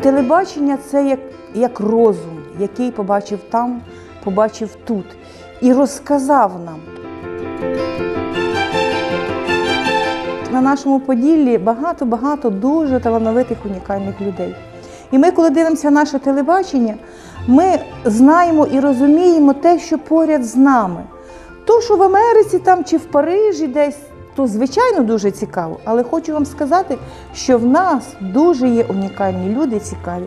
телебачення це як, як розум, який побачив там, побачив тут і розказав нам. На нашому Поділлі багато-багато дуже талановитих унікальних людей. І ми, коли дивимося наше телебачення, ми знаємо і розуміємо те, що поряд з нами. То, що в Америці там чи в Парижі десь, то звичайно дуже цікаво. Але хочу вам сказати, що в нас дуже є унікальні люди цікаві.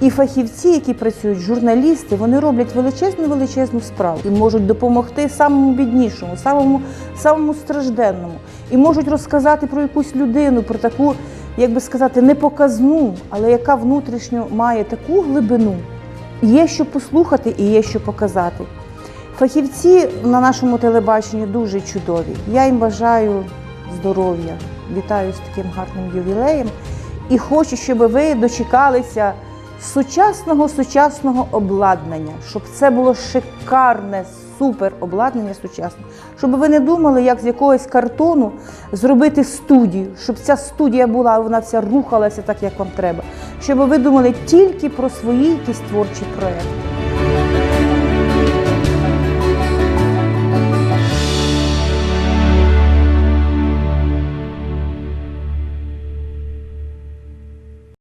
І фахівці, які працюють, журналісти, вони роблять величезну величезну справу і можуть допомогти самому біднішому, самому, самому стражденному, і можуть розказати про якусь людину, про таку, як би сказати, непоказну, але яка внутрішньо має таку глибину. Є що послухати і є що показати. Фахівці на нашому телебаченні дуже чудові. Я їм бажаю здоров'я. Вітаю з таким гарним ювілеєм. І хочу, щоб ви дочекалися сучасного сучасного обладнання, щоб це було шикарне, супер обладнання сучасне. Щоб ви не думали, як з якогось картону зробити студію, щоб ця студія була, вона вся рухалася так, як вам треба. Щоб ви думали тільки про свої якісь творчі проекти.